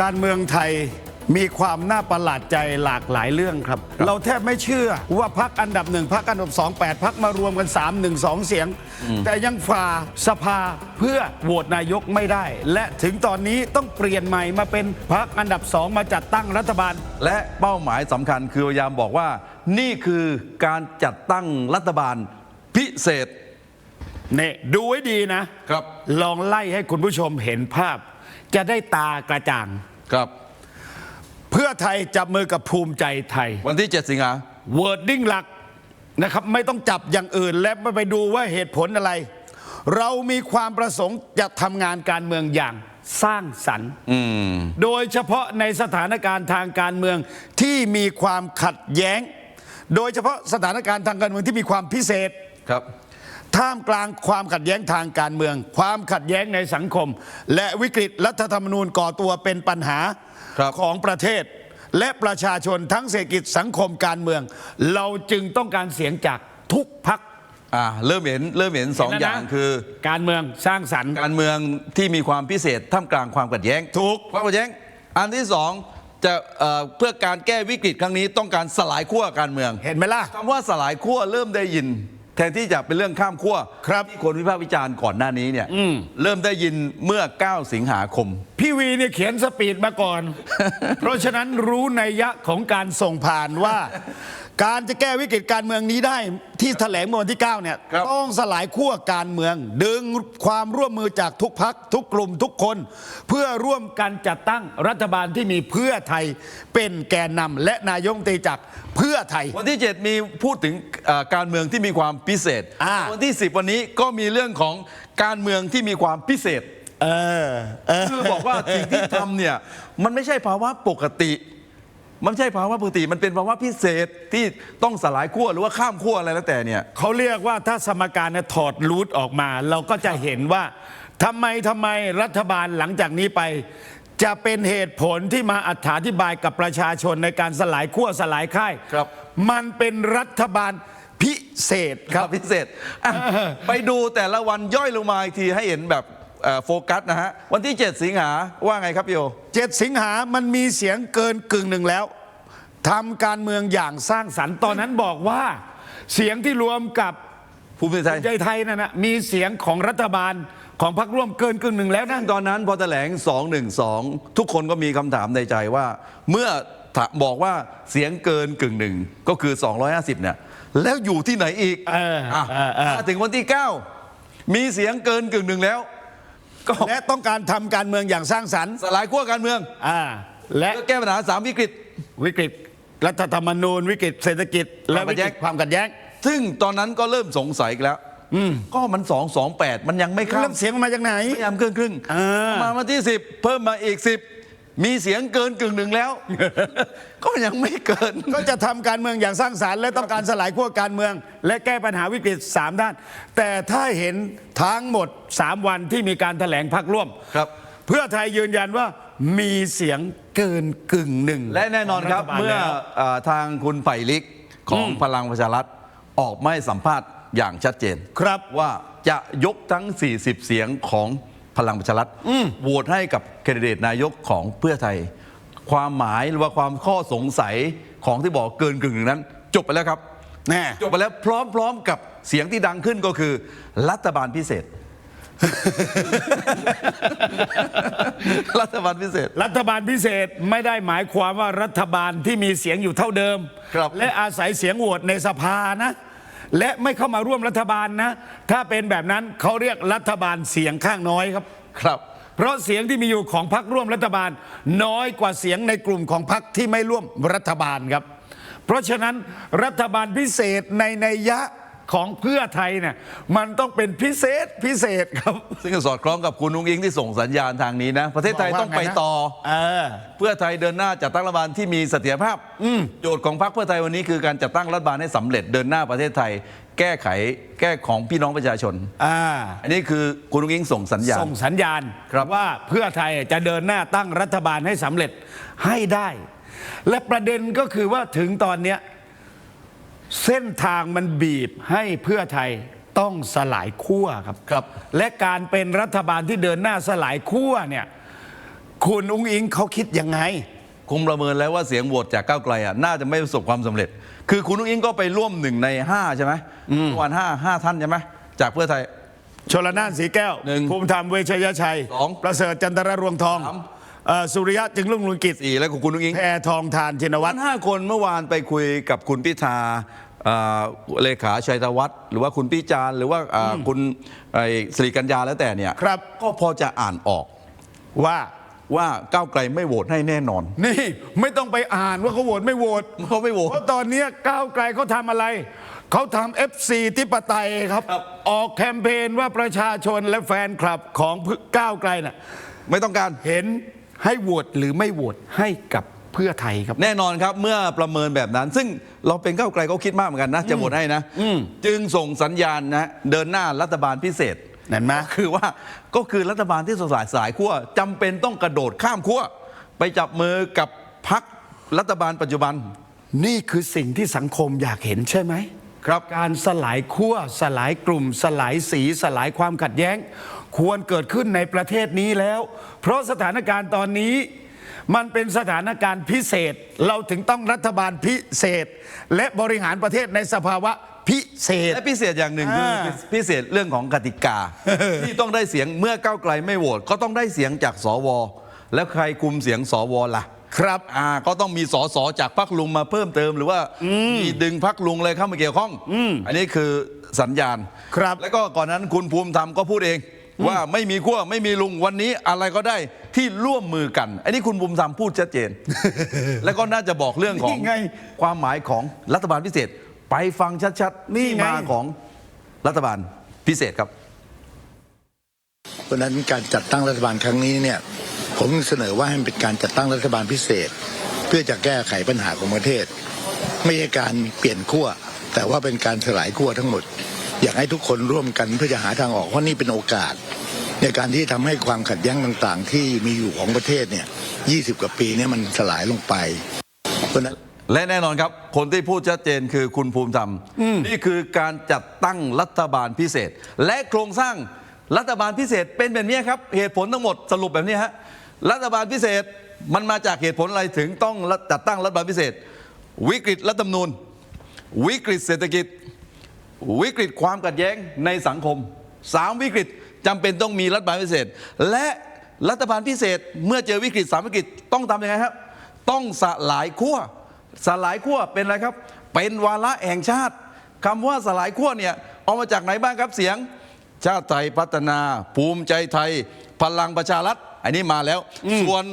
การเมืองไทยมีความน่าประหลาดใจหลากหลายเรื่องครับ เราแทบไม่เชื่อว่าพักอันดับหนึ่งพักอันดับสองแปดพักมารวมกัน 3 1 2 เสียง แต่ยังฝ่าสภาเพื่อโหวตนายกไม่ได้ และถึงตอนนี้ต้องเปลี่ยนใหม่มาเป็นพักอันดับสองมาจัดตั้งรัฐบาล และเป้าหมายสำคัญคือพยายามบอกว่า นี่คือการจัดตั้งรัฐบาลพิเศษเนี่ยดูไว้ดีนะครับ ลองไล่ให้คุณผู้ชมเห็นภาพ จะได้ตากระจ่าง ครับ เพื่อไทยจับมือกับภูมิใจไทย วันที่ 7 สิงหาเวิร์ดดิ้งหลักนะครับ ไม่ต้องจับอย่างอื่นและไม่ไปดูว่าเหตุผลอะไร เรามีความประสงค์จะทำงานการเมืองอย่างสร้างสรรค์อืมโดยเฉพาะในสถานการณ์ทางการเมืองที่มีความขัดแย้ง โดยเฉพาะสถานการณ์ทางการเมืองที่มีความพิเศษครับ ท่ามกลางความขัดแย้งทางการเมือง ความขัดแย้งในสังคม และวิกฤตรัฐธรรมนูญก่อตัวเป็นปัญหาครับของประเทศ และประชาชนทั้งเศรษฐกิจสังคมการเมือง เราจึงต้องการเสียงจากทุกพักอ่าเริ่มเห็นเริ่มเห็นสองอย่างคือ การเมืองสร้างสรรค์การเมืองที่มีความพิเศษท่ามกลางความขัดแย้งถูกความขัดแย้ง อันที่สองจะเอ่อเพื่อการแก้วิกฤตครั้งนี้ต้องการสลายขั้วการเมือง เห็นไหมล่ะคำว่าสลายขั้วเริ่มได้ยิน แทนที่จะเป็นเรื่องข้ามขั้วครับที่คนวิพากษ์วิจารณ์ก่อนหน้านี้เนี่ยเริ่มได้ยินเมื่อ 9 สิงหาคม พี่วีเนี่ยเขียนสปีดมาก่อน เพราะฉะนั้นรู้ในยยะของการส่งผ่านว่า การจะแก้วิกฤตการเมืองนี้ได้ที่แถลงเมื่อวันที่ 9 เนี่ย ครับต้องสลายขั้วการเมือง ดึงความร่วมมือจากทุกพักทุกกลุ่มทุกคน เพื่อร่วมกันจัดตั้งรัฐบาลที่มีเพื่อไทยเป็นแกนนำและนายกรัฐมนตรีจากเพื่อไทย วันที่ 7 มีพูดถึงเอ่อการเมืองที่มีความพิเศษ อ่า วันที่ 10 วันนี้ก็มีเรื่องของการเมืองที่มีความพิเศษ เออ เออ คือบอกว่าสิ่งที่ทำเนี่ย มันไม่ใช่ภาวะปกติ มันไม่ใช่ภาวะปกติมันเป็นภาวะพิเศษที่ต้องสลายขั้วหรือว่าข้ามขั้วอะไรแล้วแต่เนี่ย เขาเรียกว่าถ้าสมการเนี่ยถอดรูทออกมา เราก็จะเห็นว่าทำไมทำไมรัฐบาลหลังจากนี้ไป จะเป็นเหตุผลที่มาอธิบายกับประชาชนในการสลายขั้วสลายค่ายครับ มันเป็นรัฐบาลพิเศษคครัรับ บพิเศษอะไปดูแต่ละวันย่อยลงมาอีกทีให้เห็นแบบเอ่อโฟกัสนะฮะ วันที่ 7 สิงหาว่าไงครับพี่โยเจ็ดสิงหามันมีเสียงเกินกึ่งหนึ่งแล้ว ทำการเมืองอย่างสร้างสรรค์ตอนนั้นบอกว่า เสียงที่รวมกับภูมิใจไทยใจไทยนั่นนะมีเสียงของรัฐบาลของพรรคร่วมเกินกึ่งหนึ่งแล้วนะ ตอนนั้นพอแถลง 212 ทุกคนก็มีคำถามในใจว่า เมื่อถาบอกว่าเสียงเกินกึ่งหนึ่งก็คือ 250 เนี่ย แล้วอยู่ที่ไหนอีกเอออะเออเออมาถึงวันที่ 9 มีเสียงเกินกึ่งหนึ่งแล้ว ก็และต้องการทำการเมืองอย่างสร้างสรรค์สลายขั้วการเมือง อ่า และเพื่อแก้ปัญหาสามวิกฤต วิกฤต รัฐธรรมนูญวิกฤตเศรษฐกิจ และวิกฤตความขัดแย้ง ซึ่งตอนนั้นก็เริ่มสงสัยอีกแล้วก็มัน228มันยังไม่ข้าแล้มวเสียงมาจากไหนพยายามครึ่งครึ่งๆเออมาวันที่10เพิ่มมาอีก10มีเสียงเกินกึ่งหนึ่งแล้ว ก็ยังไม่เกิน ก็จะทำการเมืองอย่างสร้างสรรค์และต้องการสลายขั้วการเมือง และแก้ปัญหาวิกฤต 3 ด้าน แต่ถ้าเห็นทั้งหมด 3 วันที่มีการแถลงพักร่วมครับ เพื่อไทยยืนยันว่า มีเสียงเกินกึ่งหนึ่ง และแน่นอนครับขงฐาลเมื่อแล้ว เอ่อทางคุณไผ่ลิกของพลังประชารัฐออกไม่สัมภาษณ์อย่างชัดเจน ครับ ว่าจะยกทั้ง 40 เสียงของพลังประชารัฐโหวตให้กับแคนดิเดตนายกของเพื่อไทย ความหมายหรือว่าความข้อสงสัยของที่บอกเกินกึ่งหนึ่งนั้น จบไปแล้วครับ แน่ จบไปแล้วพร้อมๆกับเสียงที่ดังขึ้นก็คือ รัฐบาลพิเศษ รัฐบาลพิเศษ รัฐบาลพิเศษไม่ได้หมายความว่ารัฐบาลที่มีเสียงอยู่เท่าเดิม ครับ และอาศัยเสียงโหวตในสภานะ และไม่เข้ามาร่วมรัฐบาลนะ ถ้าเป็นแบบนั้นเขาเรียกรัฐบาลเสียงข้างน้อยครับ ครับ เพราะเสียงที่มีอยู่ของพรรคร่วมรัฐบาล น้อยกว่าเสียงในกลุ่มของพรรคที่ไม่ร่วมรัฐบาลครับ เพราะฉะนั้นรัฐบาลพิเศษในในยยะ ของเพื่อไทยเนี่ยมันต้องเป็นพิเศษพิเศษครับซึ่งก็สอดคล้องกับคุณนุ้งอิงที่ส่งสัญญาณทางนี้นะ ประเทศไทยต้องไปต่อ เออ เพื่อไทยเดินหน้าจัดตั้งรัฐบาลที่มีเสถียรภาพโจทย์ของพรรคเพื่อไทยวันนี้คือการจัดตั้งรัฐบาลให้สำเร็จเดินหน้าประเทศไทย แก้ไขแก้ของพี่น้องประชาชนอ่าอันนี้คือคุณนุ้งอิงส่งสัญญาณส่งสัญญาณครับว่าเพื่อไทยจะเดินหน้าตั้งรัฐบาลให้สำเร็จให้ได้ และประเด็นก็คือว่าถึงตอนเนี้ย เส้นทางมันบีบให้เพื่อไทยต้องสลายขั้วครับครับ และการเป็นรัฐบาลที่เดินหน้าสลายขั้วเนี่ย คุณอุ้งอิงเขาคิดยังไง คงประเมินแล้วว่าเสียงโหวตจากก้าวไกลอะน่าจะไม่ประสบความสำเร็จ คือคุณนุ้งอิงก็ไปร่วมหนึ่งในห้าใช่ไหมเมื่อวันห้าห้าท่านใช่ไหมจากเพื่อไทย ชลนานสีแก้ว หนึ่งภูมิธรรมเวชยชัยสอง ประเสริฐจันทรรวงทอง สาม เอ่อสุริยะจึงรุ่งเรืองกิจสี่แล้วก็คุณนุ้งอิงแพทองทานชินวัวัตรนห้าคนเมื่อวานไปคุยกับคุณพิธาเอ่อเลขาชัยธวัฒน์หรือว่าคุณพิจารณ์หรือว่าเอ่อคุณไอ้สิริกัญญาแล้วแต่เนี่ยครับ ก็พอจะอ่านออกว่า ว่าก้าวไกลไม่โหวตให้แน่นอน นี่ไม่ต้องไปอ่านว่าเขาโหวตไม่โหวตเขาไม่โหวตเพราะตอนเนี้ยก้าวไกลเขาทำอะไร เขาทำ FC ที่ปไตยครับ ครับ ออกแคมเปญว่าประชาชนและแฟนคลับของก้าวไกลน่ะ ไม่ต้องการ เห็น ให้โหวตหรือไม่โหวตให้กับเพื่อไทยครับ แน่นอนครับเมื่อประเมินแบบนั้น ซึ่งเราเป็นก้าวไกลก็คิดมากเหมือนกันนะ จะโหวตให้นะจึงส่งสัญญาณนะเดินหน้ารัฐบาลพิเศษเห็นไหมก็คือว่าก็คือรัฐบาลที่สลายสายขั้วจำเป็นต้องกระโดดข้ามขั้วไปจับมือกับพักรัฐบาลปัจจุบัน นี่คือสิ่งที่สังคมอยากเห็นใช่ไหม ครับการสลายขั้วสลายกลุ่ม สลายสีสลายความขัดแย้ง ควรเกิดขึ้นในประเทศนี้แล้ว เพราะสถานการณ์ตอนนี้มันเป็นสถานการณ์พิเศษ เราถึงต้องรัฐบาลพิเศษ และบริหารประเทศในสภาวะพิเศษ และพิเศษอย่างหนึ่งคืออ่าพิเศษเรื่องของกติกา ที่ต้องได้เสียงเมื่อก้าวไกลไม่โหวตก็ต้องได้เสียงจากสว แล้วใครคุมเสียงสวล่ะ ครับอ่าก็ต้องมีสสจากพักลุงมาเพิ่มเติมหรือว่ามีดึงพักลุงเลยเข้ามาเกี่ยวข้องอันนี้คือสัญญาณครับ แล้วก็ก่อนนั้นคุณภูมิธรรมก็พูดเอง ว่าไม่มีขั้วไม่มีลุงวันนี้อะไรก็ได้ที่ร่วมมือกัน อันนี้คุณภูมิธรรมพูดชัดเจน แล้วก็น่าจะบอกเรื่องของนี่ไงความหมายของรัฐบาลพิเศษ ไปฟังชัดๆนี่ที่ไงมาของรัฐบาลพิเศษครับเพราะฉะนั้นการจัดตั้งรัฐบาลครั้งนี้เนี่ย ผมเสนอว่าให้มันเป็นการจัดตั้งรัฐบาลพิเศษ เพื่อจะแก้ไขปัญหาของประเทศ ไม่ใช่การเปลี่ยนขั้วแต่ว่าเป็นการสลายขั้วทั้งหมด อยากให้ทุกคนร่วมกันเพื่อจะหาทางออกเพราะนี่เป็นโอกาส ในการที่ทำให้ความขัดแย้งต่างๆ ที่มีอยู่ของประเทศเนี่ย20 กว่าปีเนี่ยมันสลายลงไปเพราะฉะนั้นและแน่นอนครับ คนที่พูดชัดเจนคือคุณภูมิธรรม นี่คือการจัดตั้งรัฐบาลพิเศษ และโครงสร้างรัฐบาลพิเศษเป็นแบบนี้ครับ เหตุผลทั้งหมดสรุปแบบนี้ฮะ รัฐบาลพิเศษมันมาจากเหตุผลอะไรถึงต้องจัดตั้งรัฐบาลพิเศษ วิกฤตรัฐธรรมนูญ วิกฤตเศรษฐกิจ วิกฤตความขัดแย้งในสังคมสามวิกฤตจำเป็นต้องมีรัฐบาลพิเศษ และรัฐบาลพิเศษเมื่อเจอวิกฤตสามวิกฤตต้องทำยังไงครับ ต้องสลายขั้วสลายขั้วเป็นอะไรครับ เป็นวาระแห่งชาติคำว่าสลายขั้วเนี่ยเอามาจากไหนบ้างครับเสียง ชาติไทยพัฒนา ภูมิใจไทย พลังประชารัฐ อันนี้มาแล้ว ส่วน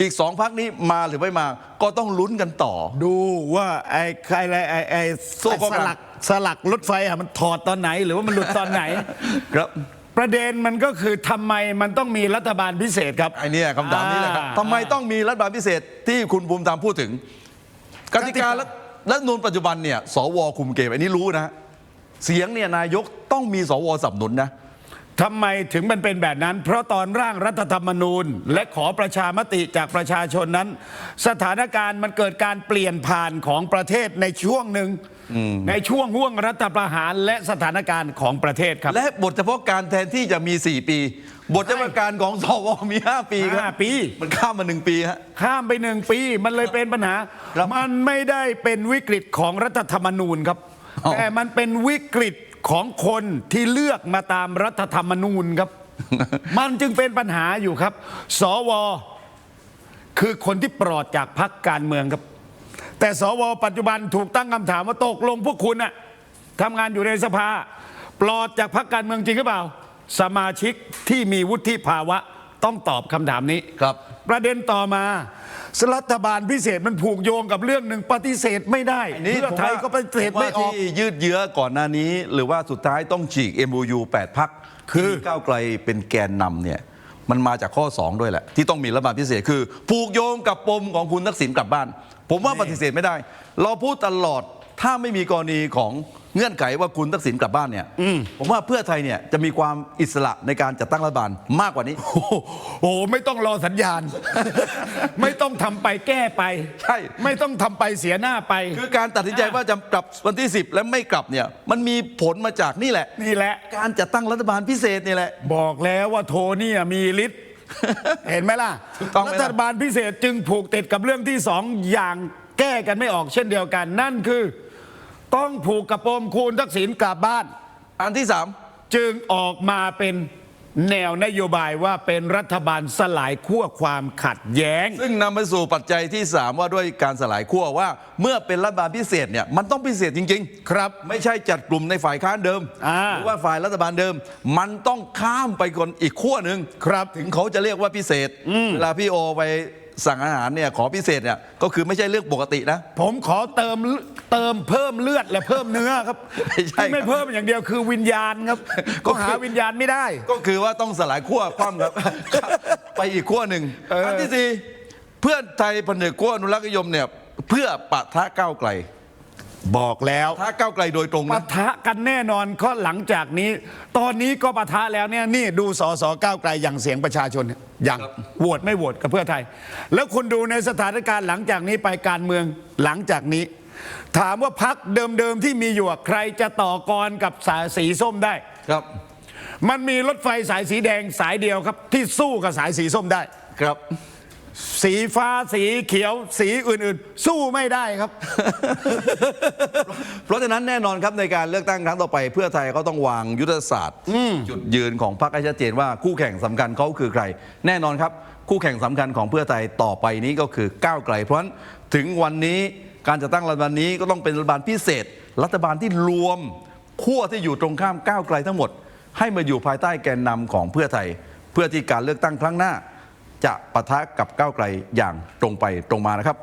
อีกสองพักนี้มาหรือไม่มาก็ต้องลุ้นกันต่อ ดูว่าไอ้ใครอะไรไอ้ไอ้โซ่ข้อสกลางลักสลักรถไฟอะมันถอดตอนไหนหรือว่ามันหลุดตอนไหน ครับประเด็นมันก็คือทำไมมันต้องมีรัฐบาลพิเศษครับ ไอ้เนี่ยคำถามนี้แหละครับอ่า ทำไมต้องมีรัฐบาลพิเศษที่คุณภูมิธรรมพูดถึง กติการัฐรัฐธรรมนูญปัจจุบันเนี่ยสวคุมเกมอันนี้รู้นะ เสียงเนี่ยนายกต้องมีสวสนับสนุนนะ ทำไมถึงมันเป็นแบบนั้น เพราะตอนร่างรัฐธรรมนูญ และขอประชามติจากประชาชนนั้น สถานการณ์มันเกิดการเปลี่ยนผ่านของประเทศในช่วงหนึ่งในช่วงห่วงรัฐประหารและสถานการณ์ของประเทศครับ และบทเฉพาะการแทนที่จะมี 4 ปี บทเฉพาะการของสวมี 5 ปีครับห้าปี มันข้ามมาหนึ่งปีฮะข้ามไปหนึ่งปี มันเลยเป็นปัญหาครับมันไม่ได้เป็นวิกฤตของรัฐธรรมนูญครับอ้าวแต่มันเป็นวิกฤต ของคนที่เลือกมาตามรัฐธรรมนูญครับ มันจึงเป็นปัญหาอยู่ครับ สว คือคนที่ปลอดจากพรรคการเมืองครับ แต่สว ปัจจุบันถูกตั้งคำถามว่าตกลงพวกคุณอะทำงานอยู่ในสภา ปลอดจากพรรคการเมืองจริงหรือเปล่า สมาชิกที่มีวุฒิภาวะ ต้องตอบคำถามนี้ครับ ประเด็นต่อมารัฐบาลพิเศษมันผูกโยงกับเรื่องหนึ่งปฏิเสธไม่ได้นี่เพื่อไทยก็ปฏิเสธผมว่าไม่ออกที่ยืดเยื้อก่อนหน้านี้ หรือว่าสุดท้ายต้องฉีก MOU 8พักคือที่ก้าวไกลเป็นแกนนำเนี่ยมันมาจากข้อ 2 ด้วยแหละ ที่ต้องมีรัฐบาลพิเศษคือ ผูกโยงกับปมของคุณทักษิณกลับบ้าน ผมว่าปฏิเสธไม่ได้ เราพูดตลอดถ้าไม่มีกรณีของ เงื่อนไขว่าคุณทักษิณกลับบ้านเนี่ยผมว่าเพื่อไทยเนี่ยจะมีความอิสระในการจัดตั้งรัฐบาลมากกว่านี้ โอ้โหโอ้โหไม่ต้องรอสัญญาณ ไม่ต้องทำไปแก้ไป ใช่ ไม่ต้องทำไปเสียหน้าไป คือการตัดสินใจว่าจะกลับวันที่ 10 และไม่กลับเนี่ยมันมีผลมาจากนี่แหละ นี่แหละ การจัดตั้งรัฐบาลพิเศษนี่แหละ บอกแล้วว่าโทนี่มีฤทธิ์เห็นไหมล่ะถูกต้องไหมรัล่ะฐบาลพิเศษจึงผูกติดกับเรื่องที่สองอย่างแก้กันไม่ออกเช่นเดียวกัน นั่นคือ ต้องผูกกระโปรงคูณทักษิณกลับบ้าน อันที่สามจึงออกมาเป็นแนวนโยบายว่าเป็นรัฐบาลสลายขั้วความขัดแย้ง ซึ่งนำไปสู่ปัจจัยที่ 3 ว่าด้วยการสลายขั้วว่า เมื่อเป็นรัฐบาลพิเศษเนี่ยมันต้องพิเศษจริง ๆ ครับ ไม่ใช่จัดกลุ่มในฝ่ายค้านเดิม อ่า หรือว่าฝ่ายรัฐบาลเดิม มันต้องข้ามไปคนอีกขั้วหนึ่งครับ ถึงเขาจะเรียกว่าพิเศษเวลาพี่โอไป สั่งอาหารเนี่ยขอพิเศษเนี่ยก็คือไม่ใช่เรื่องปกตินะ ผมขอเติมเติมเพิ่มเลือดและเพิ่มเนื้อครับไม่ใช่ที่ไม่ครับเพิ่มอย่างเดียวคือวิญญาณครับ ก็ก็คือหาวิญญาณไม่ได้ ก็คือว่าต้องสลายขั้วคว่ำครับ ไปอีกขั้วหนึ่งอันที่สี่เพื่อไทยผนึกขั้วอนุรักษ์นิยมเนี่ยเพื่อปะทะก้าวไกล บอกแล้วทะก้าวไกลโดยตรงปะนะทะกันแน่นอนก็หลังจากนี้ ตอนนี้ก็ปะทะแล้วเนี่ยนี่ดูสสก้าวไกลอย่างเสียงประชาชนเนี่ยอย่างโหวตไม่โหวตกับเพื่อไทย แล้วคุณดูในสถานการณ์หลังจากนี้ไปการเมืองหลังจากนี้ ถามว่าพักเดิมๆที่มีอยู่อะใครจะต่อกรกับสายสีส้มได้ ครับมันมีรถไฟสายสีแดงสายเดียวครับ ที่สู้กับสายสีส้มได้ ครับ สีฟ้าสีเขียวสีอื่นๆ สู้ไม่ได้ครับ เพราะฉะนั้นแน่นอนครับในการเลือกตั้งครั้งต่อไป เพื่อไทยก็ต้องวางยุทธศาสตร์ จุดยืนของพรรคให้ชัดเจนว่าคู่แข่งสำคัญเขาคือใคร แน่นอนครับ คู่แข่งสำคัญของเพื่อไทยต่อไปนี้ก็คือก้าวไกลเพราะฉะนั้นถึงวันนี้การจะตั้งรัฐบาลนี้ก็ต้องเป็นรัฐบาลพิเศษ รัฐบาลที่รวมขั้วที่อยู่ตรงข้ามก้าวไกลทั้งหมด ให้มาอยู่ภายใต้แกนนำของเพื่อไทย เพื่อที่การเลือกตั้งครั้งหน้า จะปะทะกับก้าวไกลอย่างตรงไปตรงมานะครับ